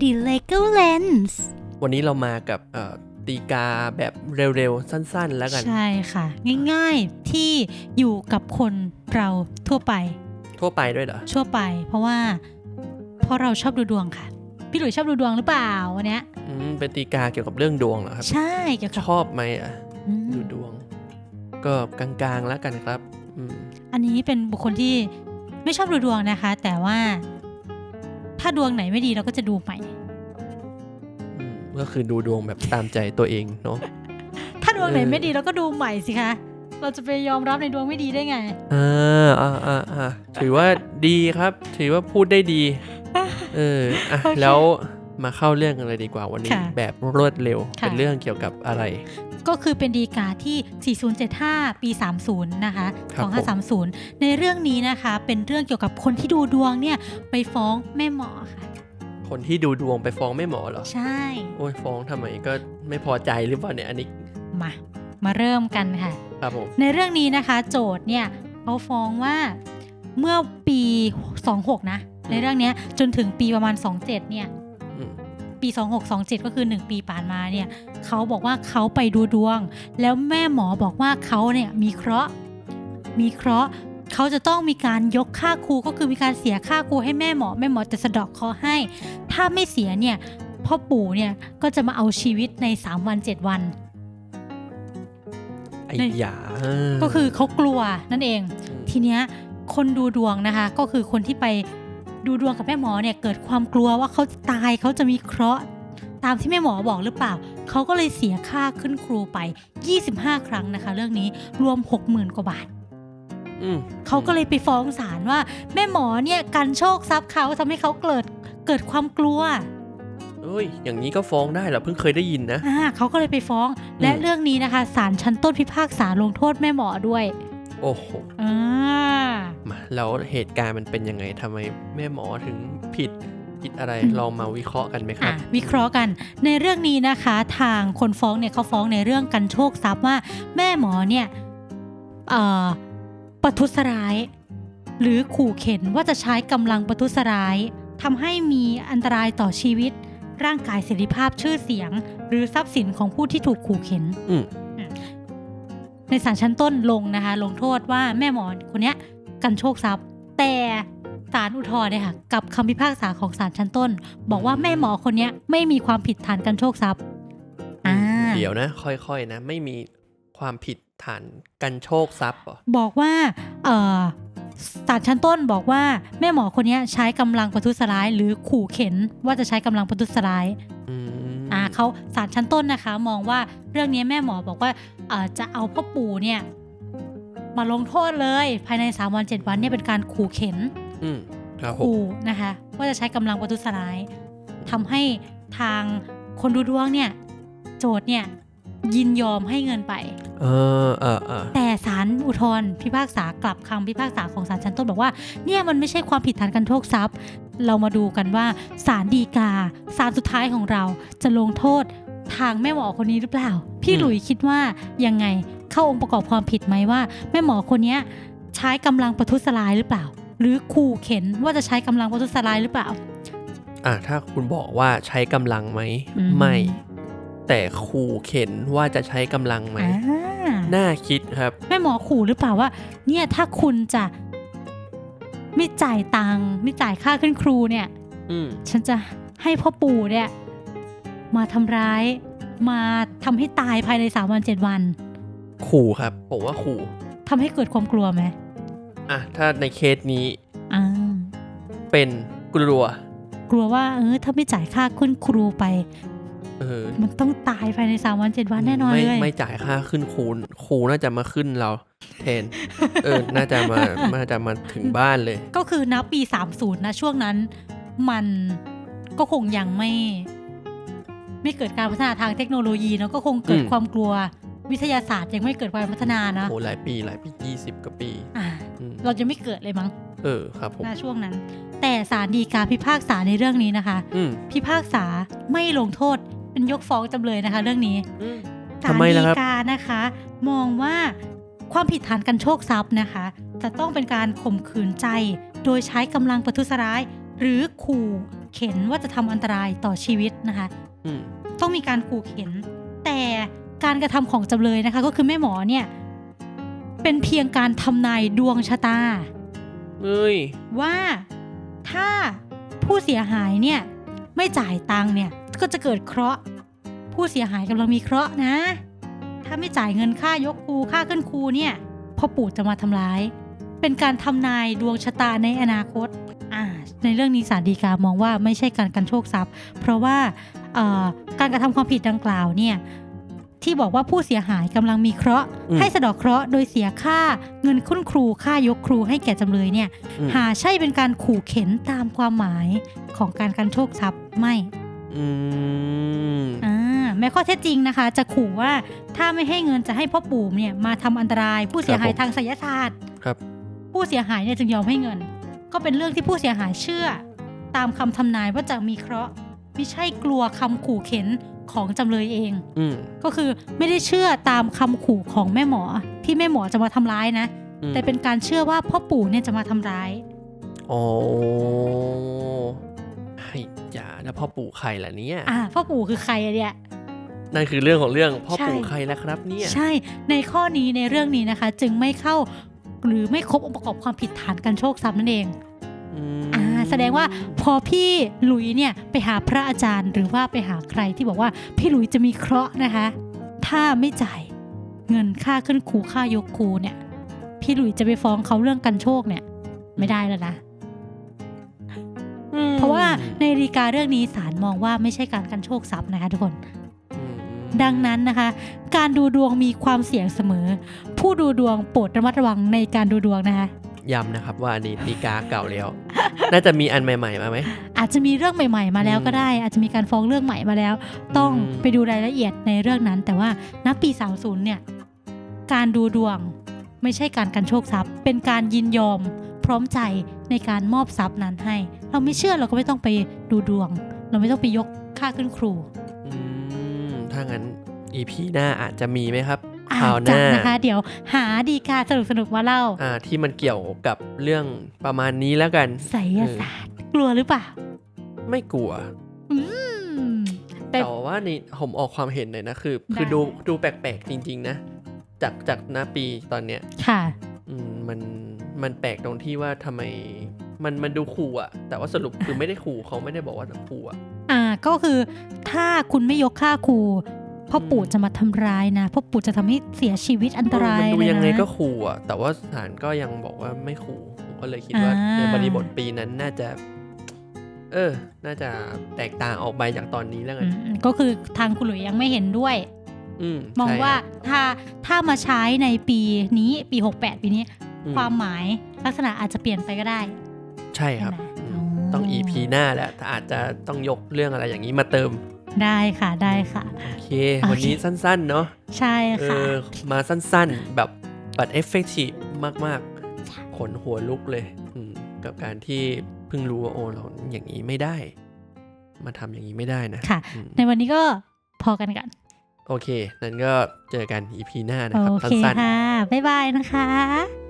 The Lego Lens วันนี้เรามากับเอ่อตีกาแบบเร็วๆ สั้นๆ แล้วกัน ใช่ค่ะ ง่ายๆที่อยู่กับคนเราทั่วไป ทั่วไปด้วยเหรอ ทั่วไป เพราะว่า เพราะเราชอบดูดวงค่ะ พี่หลุยชอบดูดวงหรือเปล่าวันเนี้ยอืมเป็นตีกาเกี่ยวกับเรื่องดวงเหรอครับ ใช่เกี่ยวกับชอบไหมอะอืมดูดวง ก็กลางๆแล้วกันครับอืมอันนี้เป็นบุคคลที่ไม่ชอบดูดวงนะคะ แต่ว่า ถ้าดวงไหนไม่ดีเราก็จะดูใหม่อืมก็คือดูดวงแบบตามใจตัวเองเนาะถ้าดวงไหนเออไม่ดีเราก็ดูใหม่สิคะ เราจะไปยอมรับในดวงไม่ดีได้ไงอ่าอ่าอ่าอ่าถือว่าดีครับ ถือว่าพูดได้ดี เอออะโอเคแล้ว มาเข้าเรื่องกันเลยดีกว่าวันนี้ค่ะแบบรวดเร็วค่ะเป็นเรื่องเกี่ยวกับอะไร ก็คือเป็นดีกาที่ 4075 ปี 30 นะคะครับผม2530 ในเรื่องนี้นะคะ เป็นเรื่องเกี่ยวกับคนที่ดูดวงเนี่ยไปฟ้องแม่หมอค่ะคนที่ดูดวงไปฟ้องแม่หมอเหรอ ใช่ โอ้ยฟ้องทำไมก็ไม่พอใจหรือเปล่าเนี่ยอันนี้ มา มาเริ่มกันค่ะ ครับผม ในเรื่องนี้นะคะ โจทย์เนี่ยเขาฟ้องว่าเมื่อปี 26 นะ ในเรื่องเนี้ยจนถึงปีประมาณ 27 เนี่ยอืม ปี 2627 ก็คือ 1 ปีผ่านมาเนี่ยเขาบอกว่าเขาไปดูดวง แล้วแม่หมอบอกว่าเขาเนี่ยมีเคราะห์มีเคราะห์เขาจะต้องมีการยกค่าครูก็คือมีการเสียค่าครูให้แม่หมอแม่หมอจะสะเดอกเคราะห์ให้ ถ้าไม่เสียเนี่ยพ่อปู่เนี่ยก็จะมาเอาชีวิตใน 3 วัน 7 วันไอ้ในหยาก็คือเขากลัวนั่นเองมทีเนี้ยคนดูดวงนะคะ ก็คือคนที่ไป ดูดวงกับแม่หมอเนี่ยเกิดความกลัวว่าเขาจะตายเขาจะมีเคราะห์ ตามที่แม่หมอบอกหรือเปล่า เขาก็เลยเสียค่าขึ้นครูไป 25 ครั้งนะคะ เรื่องนี้รวม 60,000 กว่าบาทอืมเขาก็เลยไปฟ้องศาลว่า แม่หมอเนี่ยกันโชคทรัพย์เขาทำให้เขาเกิดเกิดความกลัวเอ้ย อย่างนี้ก็ฟ้องได้เหรอเพิ่งเคยได้ยินนะอ่าเขาก็เลยไปฟ้อง และอืมเรื่องนี้นะคะศาลชั้นต้นพิพากษาลงโทษแม่หมอด้วย โอ้โหอ่ามาแล้วเหตุการณ์มันเป็นยังไงทำไมแม่หมอถึงผิดผิดอะไรลองมาวิเคราะห์กันไหมครัอะบวิเคราะห์กันในเรื่องนี้นะคะ ทางคนฟ้องเนี่ยเขาฟ้องในเรื่องกันโชคทรัพย์ว่า แม่หมอเนี่ยเอ่อประทุษร้าย หรือขู่เข็นว่าจะใช้กำลังประทุษร้ายทำให้มีอันตรายต่อชีวิต ร่างกายเสรีภาพชื่อเสียง หรือทรัพย์สินของผู้ที่ถูกขู่เข็นอืมอืม ในศาลชั้นต้นลงนะคะ ลงโทษว่าแม่หมอคนเนี้ยกันโชคทรัพย์ แต่ศาลอุทธรณ์เนี่ยค่ะกับคำพิพากษาของศาลชั้นต้น บอกว่าแม่หมอคนเนี้ยไม่มีความผิดฐานกันโชคทรัพย์อ่าเดี๋ยวนะ ค่อยๆนะ ไม่มีความผิดฐานกันโชคทรัพย์เหรอบอกว่าเอ่อศาลชั้นต้นบอกว่าแม่หมอคนเนี้ยใช้กำลังประทุษร้าย หรือขู่เข็นว่าจะใช้กำลังประทุษร้าย อืมอ่าเขาศาลชั้นต้นนะคะ มองว่าเรื่องนี้แม่หมอบอกว่าเอ่อจะเอาพ่อปู่เนี่ยมาลงโทษเลยภายใน 3 วัน 7 วันเนี่ยเป็นการขู่เข็นอืมครับผมขู่นะคะว่าจะใช้กำลังประทุษร้ายทำให้ทางคนดูดวงเนี่ย โจทย์เนี่ย ยินยอมให้เงินไป เออเออเออแต่ศาลอุทธรณ์พิพากษากลับคำพิพากษาของศาลชั้นต้นบอกว่า เนี่ยมันไม่ใช่ความผิดฐานการโชคทรัพย์ เรามาดูกันว่าศาลฎีกาศาลสุดท้ายของเราจะลงโทษทางแม่หมอคนนี้หรือเปล่า พี่หลุยคิดว่ายังไงเข้าองค์ประกอบความผิดไหมว่า แม่หมอคนเนี้ยใช้กำลังประทุษร้ายหรือเปล่า หรือขู่เข็นว่าจะใช้กำลังประทุษร้ายหรือเปล่า อะถ้าคุณบอกว่าใช้กำลังไหมอืมไม่ แต่ขู่เข็นว่าจะใช้กำลังไหมอ่าน่าคิดครับแม่หมอขู่หรือเปล่าว่า เนี่ยถ้าคุณจะไม่จ่ายตังค์ไม่จ่ายค่าขึ้นครูเนี่ยอืมฉันจะให้พ่อปู่เนี่ย มาทำร้าย มาทำให้ตายภายในสามวันเจ็ดวัน ขู่ครับผมว่าขู่ทำให้เกิดความกลัวไหมอะถ้าในเคสนี้อ่าเป็นกลัว กลัวว่าเออถ้าไม่จ่ายค่าขึ้นครูไป เออ มันต้องตายภายในสามวันเจ็ดวันแน่นอนไม่เลยไม่จ่ายค่าขึ้นครูครูน่าจะมาขึ้นเราแทนเออ น่าจะมาน่าจะมาถึงบ้านเลย ก็คือนับปี30นะช่วงนั้น มันก็คงยังไม่ ไม่เกิดการพัฒนาทางเทคโนโลยีเนาะก็คงเกิดอืมความกลัววิทยาศาสตร์ยังไม่เกิดความพัฒนานะโหหลายปีหลายปียี่สิบกว่าปี อ่าอืมเราจะไม่เกิดเลยมั้งเออครับผมณช่วงนั้น แต่ศาลฎีกาพิพากษาในเรื่องนี้นะคะอืมพิพากษาไม่ลงโทษ เป็นยกฟ้องจำเลยนะคะ เรื่องนี้อืมศาทำลไมฎีล่ะครับกานะคะ มองว่าความผิดฐานกันโชคทรัพย์นะคะ จะต้องเป็นการข่มขืนใจ โดยใช้กำลังประทุษร้าย หรือขู่เข็นว่าจะทำอันตรายต่อชีวิตนะคะอืมต้องมีการขู่เข็น แต่การกระทำของจำเลยนะคะ ก็คือแม่หมอเนี่ย เป็นเพียงการทำนายดวงชะตาเอ้ยว่าถ้าผู้เสียหายเนี่ย ไม่จ่ายตังค์เนี่ยก็จะเกิดเคราะห์ ผู้เสียหายกำลังมีเคราะห์นะ ถ้าไม่จ่ายเงินค่ายกครูค่าขึ้นครูเนี่ยพ่อปู่จะมาทำร้าย เป็นการทำนายดวงชะตาในอนาคตอ่าในเรื่องนี้สารดีกามองว่าไม่ใช่การกันโชคทรัพย์ เพราะว่าการกระทำความผิดดังกล่าวเนี่ย ที่บอกว่าผู้เสียหายกำลังมีเคราะห์อืมให้สะเดอกเคราะห์โดยเสียค่าเงินคุณครูค่ายกครูให้แก่จำเลยเนี่ยอืมหาใช่เป็นการขู่เข็นตามความหมายของการกันโชคทรัพย์ไม่อืมอ่าแม้ข้อเท็จจริงนะคะ จะขู่ว่าถ้าไม่ให้เงินจะให้พ่อปู่เนี่ยมาทำอันตราย ผู้เสียหายครับผมทางไสยศาสตร์ครับ ผู้เสียหายเนี่ยจึงยอมให้เงิน ก็เป็นเรื่องที่ผู้เสียหายเชื่อ ตามคำทำนายว่าจะมีเคราะห์ไม่ใช่กลัวคำขู่เข็น ของจำเลยเอง อืมก็คือไม่ได้เชื่อตามคำขู่ของแม่หมอ ที่แม่หมอจะมาทำร้ายนะ อืมแต่เป็นการเชื่อว่าพ่อปู่เนี่ยจะมาทำร้ายอ๋อให้จ่าแล้วพ่อปู่ใครล่ะเนี่ย อ่าพ่อปู่คือใครอะเนี่ย นั่นคือเรื่องของเรื่องพ่อใช่ปู่ใครแล้วครับ เนี่ย ใช่ ในข้อนี้ในเรื่องนี้นะคะ จึงไม่เข้าหรือไม่ครบองค์ประกอบความผิดฐานการโชคทรัพย์นั่นเองอืมอ่า แสดงว่าพอพี่หลุยเนี่ยไปหาพระอาจารย์หรือว่าไปหาใครที่บอกว่าพี่หลุยจะมีเคราะห์นะคะ ถ้าไม่จ่ายเงินค่าขึ้นครูค่ายกครูเนี่ย พี่หลุยจะไปฟ้องเขาเรื่องกันโชคเนี่ย ไม่ได้แล้วนะอืมเพราะว่าในฎีกาเรื่องนี้ศาลมองว่าไม่ใช่การกันโชคทรัพย์นะคะทุกคนอืมดังนั้นนะคะ การดูดวงมีความเสี่ยงเสมอ ผู้ดูดวงโปรดระมัดระวังในการดูดวงนะคะ ย้ำนะครับว่าอันนี้ดีกาเก่าแล้ว น่าจะมีอันใหม่ๆมาไหม อาจจะมีเรื่องใหม่ ๆ มาแล้วก็ได้ อาจจะมีการฟ้องเรื่องใหม่มาแล้ว ต้องอืมไปดูรายละเอียดในเรื่องนั้น แต่ว่าณปี 30 เนี่ย การดูดวงไม่ใช่การกันโชคทรัพย์ เป็นการยินยอมพร้อมใจในการมอบทรัพย์นั้นให้ เราไม่เชื่อเราก็ไม่ต้องไปดูดวง เราไม่ต้องไปยกค่าขึ้นครู อืม ถ้างั้น EP หน้าอาจจะมีไหมครับ อาคราวจหจะน้านะคะ เดี๋ยวหาดีกาสนุกๆมาเล่าอ่าที่มันเกี่ยวกับเรื่องประมาณนี้แล้วกันไสยศาสตร์ กลัวหรือเปล่า ไม่กลัวอืมแต่แต่ว่านี่ผมออกความเห็นหน่อยนะคือ คือได้ดูดูแปลกๆจริง ๆ นะ จากจากหน้าปีตอนเนี้ยค่ะอืมมันมันแปลกตรงที่ว่าทำไมมันมันดูขู่อะแต่ว่าสรุปคือไม่ได้ขู่เขาไม่ได้บอกว่าขู่อะอ่าก็คือถ้าคุณไม่ยกค่าครู พ่อปู่อืมจะมาทำร้ายนะพ่อปู่จะทำให้เสียชีวิตอันตรายมันดูเลยยังไงนะก็ขู่อะแต่ว่าศาลก็ยังบอกว่าไม่ขู่ผมก็เลยคิดว่าอ่าในบริบทปีนั้นน่าจะ เออ น่าจะแตกต่างออกไปจากตอนนี้แล้วกัอืนมก็คือทางคุณหลุยยังไม่เห็นด้วยอืมมองใช่ว่าครับถ้าถ้ามาใช้ในปีนี้ปี 68 ปีนี้อืมความหมายลักษณะอาจจะเปลี่ยนไปก็ได้ ใช่ครับใช่ไหมอืมอ๋อต้อง EP หน้าแหละแต่อาจจะต้องยกเรื่องอะไรอย่างนี้มาเติม ได้ค่ะได้ค่ะโอเคโอเค วันนี้สั้นๆ เนาะใช่เอค่ะอมาสั้นๆ แบบบัดเอฟเฟกตีฟมากๆ ขนหัวลุกเลยอืมกับการที่เพิ่งรู้ว่าโอ้เราอย่างนี้ไม่ได้ มาทำอย่างนี้ไม่ได้นะค่ะอืมในวันนี้ก็พอกันกัน โอเค นั้นก็เจอกัน EP หน้านะโอครับเคสั้นค่ะบ๊ายบายนะคะ